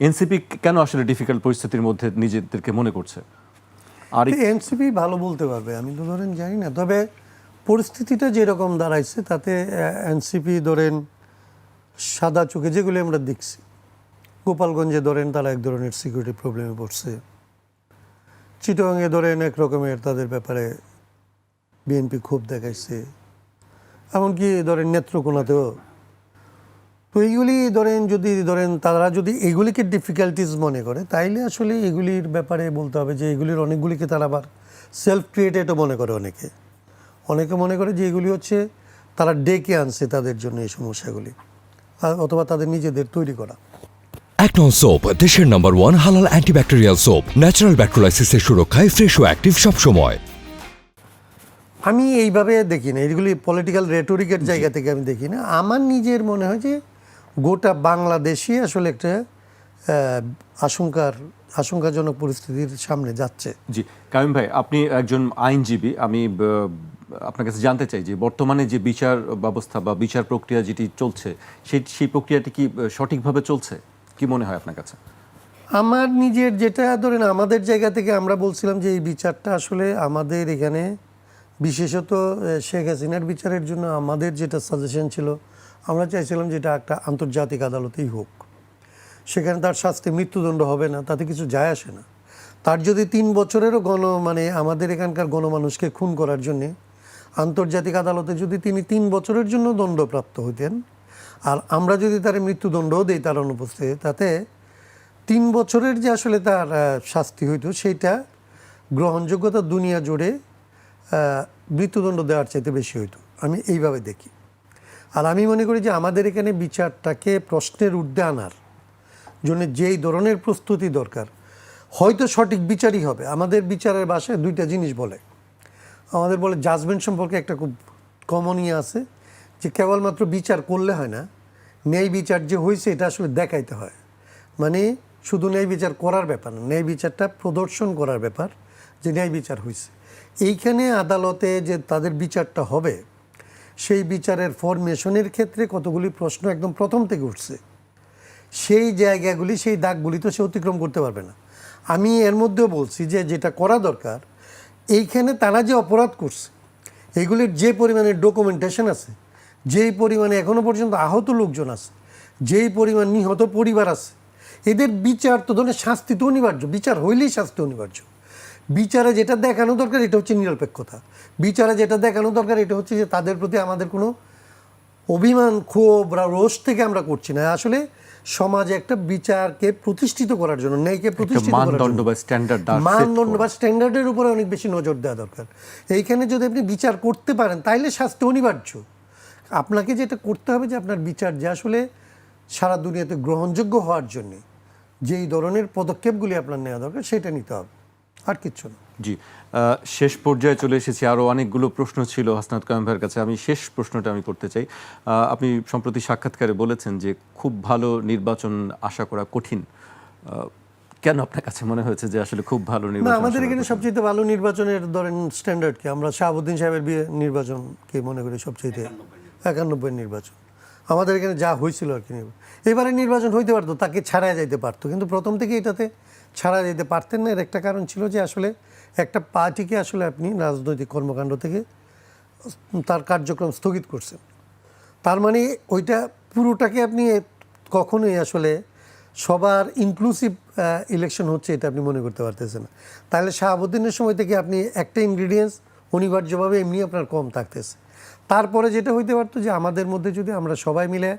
NCP কেন আসলে difficult পরিস্থিতির মধ্যে নিজেদেরকে মনে করছে? আর এনসিপি ভালো বলতে পারবে, আমি তো ধরেন জানি না। তবে পরিস্থিতিটা যেরকম দাঁড়াইছে, তাতে এনসিপি ধরেন সাদা চোখে যেগুলি আমরা দেখছি, গোপালগঞ্জে ধরেন তারা এক ধরনের সিকিউরিটি প্রবলেমে পড়ছে চিটংয়ে ধরেন এক রকমের তাদের ব্যাপারে বিএনপি ক্ষোভ দেখাইছে, এমনকি ধরেন নেত্রকোনাতেও তো এইগুলি ধরেন যদি ধরেন তারা যদি এগুলিকে ডিফিকাল্টিস মনে করে তাইলে আসলে এগুলির ব্যাপারে বলতে হবে যে এগুলির অনেকগুলিকে তারা আবার সেলফ ক্রিয়েটেডও মনে করে অনেকে। অনেকে মনে করে যে এগুলি হচ্ছে তারা ডেকে আনছে তাদের জন্য এই সমস্যাগুলি অথবা তাদের নিজেদের তৈরি করা। অ্যাকনন সোপ দেশের নম্বর ওয়ান হালাল অ্যান্টিব্যাকটেরিয়াল সোপ ন্যাচারাল ব্যাকটেরিয়ালাইসিসের সুরক্ষায় ফ্রেশ ও অ্যাক্টিভ সবসময়। আমি এইভাবে দেখি না এগুলি পলিটিক্যাল রেটরিকের জায়গা থেকে আমি দেখি না। আমার নিজের মনে হয় যে গোটা বাংলাদেশই আসলে একটা আশঙ্কার আশঙ্কাজনক পরিস্থিতির সামনে যাচ্ছে। জি কামিম ভাই আপনি একজন আইনজীবী আমি আপনার কাছে জানতে চাই যে বর্তমানে যে বিচার ব্যবস্থা বা বিচার প্রক্রিয়া যেটি চলছে সেই সেই প্রক্রিয়াটি কি সঠিকভাবে চলছে? কি মনে হয় আপনার কাছে? আমার নিজের যেটা ধরেন আমাদের জায়গা থেকে আমরা বলছিলাম যে এই বিচারটা আসলে আমাদের এখানে বিশেষত শেখ হাসিনার বিচারের জন্য আমাদের যেটা সাজেশন ছিল আমরা চাইছিলাম যেটা একটা আন্তর্জাতিক আদালতেই হোক। সেখানে তার শাস্তি মৃত্যুদণ্ড হবে না, তাতে কিছু যায় আসে না। তার যদি তিন বছরেরও গণ মানে আমাদের এখানকার গণমানুষকে খুন করার জন্যে আন্তর্জাতিক আদালতে যদি তিনি তিন বছরের জন্য দণ্ডপ্রাপ্ত হইতেন আর আমরা যদি তার মৃত্যুদণ্ডও দিই তার অনুপস্থিতি, তাতে তিন বছরের যে আসলে তার শাস্তি হইতো, সেইটা গ্রহণযোগ্যতা দুনিয়া জুড়ে মৃত্যুদণ্ড দেওয়ার চাইতে বেশি হইতো। আমি এইভাবে দেখি। আর আমি মনে করি যে আমাদের এখানে বিচারটাকে প্রশ্নের ঊর্ধ্বে আনার জন্য যেই ধরনের প্রস্তুতি দরকার, হয়তো সঠিক বিচারই হবে। আমাদের বিচারের ভাষায় দুইটা জিনিস বলে। আমাদের বলে জাজমেন্ট সম্পর্কে একটা খুব কমনই আছে, যে কেবলমাত্র বিচার করলে হয় না, ন্যায় বিচার যে হয়েছে এটা আসলে দেখাইতে হয়। মানে শুধু ন্যায় বিচার করার ব্যাপার না, ন্যায় বিচারটা প্রদর্শন করার ব্যাপার যে ন্যায় বিচার হয়েছে এইখানে আদালতে যে তাদের বিচারটা হবে সেই বিচারের ফরমেশনের ক্ষেত্রে কতগুলি প্রশ্ন একদম প্রথম থেকে উঠছে। সেই জায়গাগুলি, সেই দাগগুলি তো সে অতিক্রম করতে পারবে না। আমি এর মধ্যেও বলছি যে, যেটা করা দরকার, এইখানে তারা যে অপরাধ করছে এইগুলির যে পরিমাণে ডকুমেন্টেশন আছে, যেই পরিমাণে এখনও পর্যন্ত আহত লোকজন আছে, যেই পরিমাণ নিহত পরিবার আছে, এদের বিচার তো ধরনের শাস্তি তো অনিবার্য, বিচার হইলেই শাস্তি অনিবার্য। বিচারে যেটা দেখানো দরকার এটা হচ্ছে নিরপেক্ষতা। বিচারে যেটা দেখানো দরকার এটা হচ্ছে যে তাদের প্রতি আমাদের কোনো অভিমান ক্ষোভ বা রোষ থেকে আমরা করছি না। আসলে সমাজে একটা বিচারকে প্রতিষ্ঠিত করার জন্য ন্যায়কে প্রতিষ্ঠিত মানদণ্ড বা স্ট্যান্ডার্ড মানদণ্ড বা স্ট্যান্ডার্ডের উপরে অনেক বেশি নজর দেওয়া দরকার। এইখানে যদি আপনি বিচার করতে পারেন তাইলে শাস্তি অনিবার্য। আপনাকে যেটা করতে হবে যে আপনার বিচার যে আসলে সারা দুনিয়াতে গ্রহণযোগ্য হওয়ার জন্য যেই ধরনের পদক্ষেপগুলি আপনার নেওয়া দরকার সেটা নিতে হবে। আর কিচ্ছু না। জি শেষ পর্যায়ে চলে এসেছি। আরও অনেকগুলো প্রশ্ন ছিল হাসনাত কালাম ভাইয়ের কাছে। আমি শেষ প্রশ্নটা আমি করতে চাই। আপনি সম্প্রতি সাক্ষাৎকারে বলেছেন যে খুব ভালো নির্বাচন আশা করা কঠিন। কেন আপনার কাছে মনে হয়েছে যে আসলে খুব ভালো নির্বাচন আমাদের এখানে সবচেয়ে ভালো নির্বাচনের ধরেন স্ট্যান্ডার্ড কি? আমরা শাহাবুদ্দিন সাহেবের বিয়ে নির্বাচনকে মনে করি সবচেয়ে একানব্বই নির্বাচন। আমাদের এখানে যা হয়েছিল আর কি এবারে নির্বাচন হইতে পারতো তাকে ছাড়া যাইতে পারতো। কিন্তু প্রথম থেকে এটাতে ছাড়া যেতে পারতেন না। এর একটা কারণ ছিল যে আসলে একটা পার্টিকে আসলে আপনি রাজনৈতিক কর্মকাণ্ড থেকে তার কার্যক্রম স্থগিত করছেন। তার মানে ওইটা পুরোটাকে আপনি কখনোই আসলে সবার ইনক্লুসিভ ইলেকশন হচ্ছে এটা আপনি মনে করতে পারতেছেন না। তাহলে শাহাবুদ্দিনের সময় থেকে আপনি একটা ইনগ্রিডিয়েন্টস অনিবার্যভাবে এমনি আপনার কম থাকতেছে। তারপরে যেটা হইতে পারতো যে আমাদের মধ্যে যদি আমরা সবাই মিলে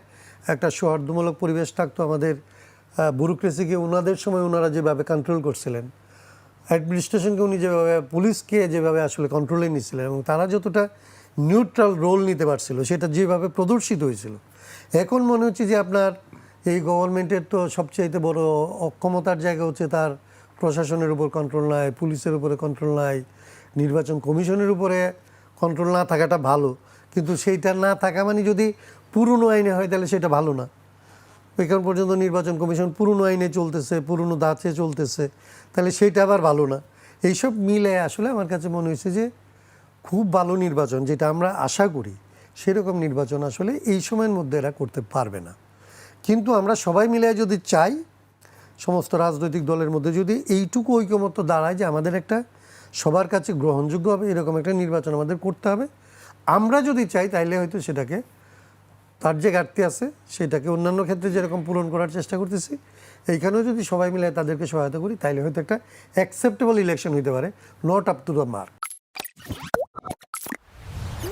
একটা সৌহার্দ্যমূলক পরিবেশ থাকতো আমাদের ব্যুরোক্রেসিকে ওনাদের সময় ওনারা যেভাবে কন্ট্রোল করছিলেন অ্যাডমিনিস্ট্রেশনকে উনি যেভাবে পুলিশকে যেভাবে আসলে কন্ট্রোলে নিয়েছিলেন এবং তারা যতটা নিউট্রাল রোল নিতে পারছিল, সেটা যেভাবে প্রদর্শিত হয়েছিল। এখন মনে হচ্ছে যে আপনার এই গভর্নমেন্টের তো সবচাইতে বড় অক্ষমতার জায়গা হচ্ছে তার প্রশাসনের উপর কন্ট্রোল নাই পুলিশের উপরে কন্ট্রোল নাই, নির্বাচন কমিশনের উপরে কন্ট্রোল না থাকাটা ভালো। কিন্তু সেইটা না থাকা মানে যদি পুরনো আইনে হয় তাহলে সেটা ভালো না। এখন পর্যন্ত নির্বাচন কমিশন পুরনো আইনে চলতেছে, পুরনো দাঁচে চলতেছে। তাহলে সেটা আবার ভালো না। এইসব মিলে আসলে আমার কাছে মনে হয়েছে যে খুব ভালো নির্বাচন, যেটা আমরা আশা করি সেরকম নির্বাচন আসলে এই সময়ের মধ্যে এরা করতে পারবে না। কিন্তু আমরা সবাই মিলে যদি চাই, সমস্ত রাজনৈতিক দলের মধ্যে যদি এইটুকু ঐকমত্য দাঁড়ায় যে আমাদের একটা সবার কাছে গ্রহণযোগ্য হবে, এরকম একটা নির্বাচন আমাদের করতে হবে, আমরা যদি চাই তাইলে হয়তো সেটাকে তার যে ঘাটতি আছে, সেটাকে অন্যান্য ক্ষেত্রে যেরকম পূরণ করার চেষ্টা করতেছি, এইখানেও যদি সবাই মিলে তাদেরকে সহায়তা করি, তাইলে হয়তো একটা অ্যাকসেপ্টেবল ইলেকশন হইতে পারে not up to the mark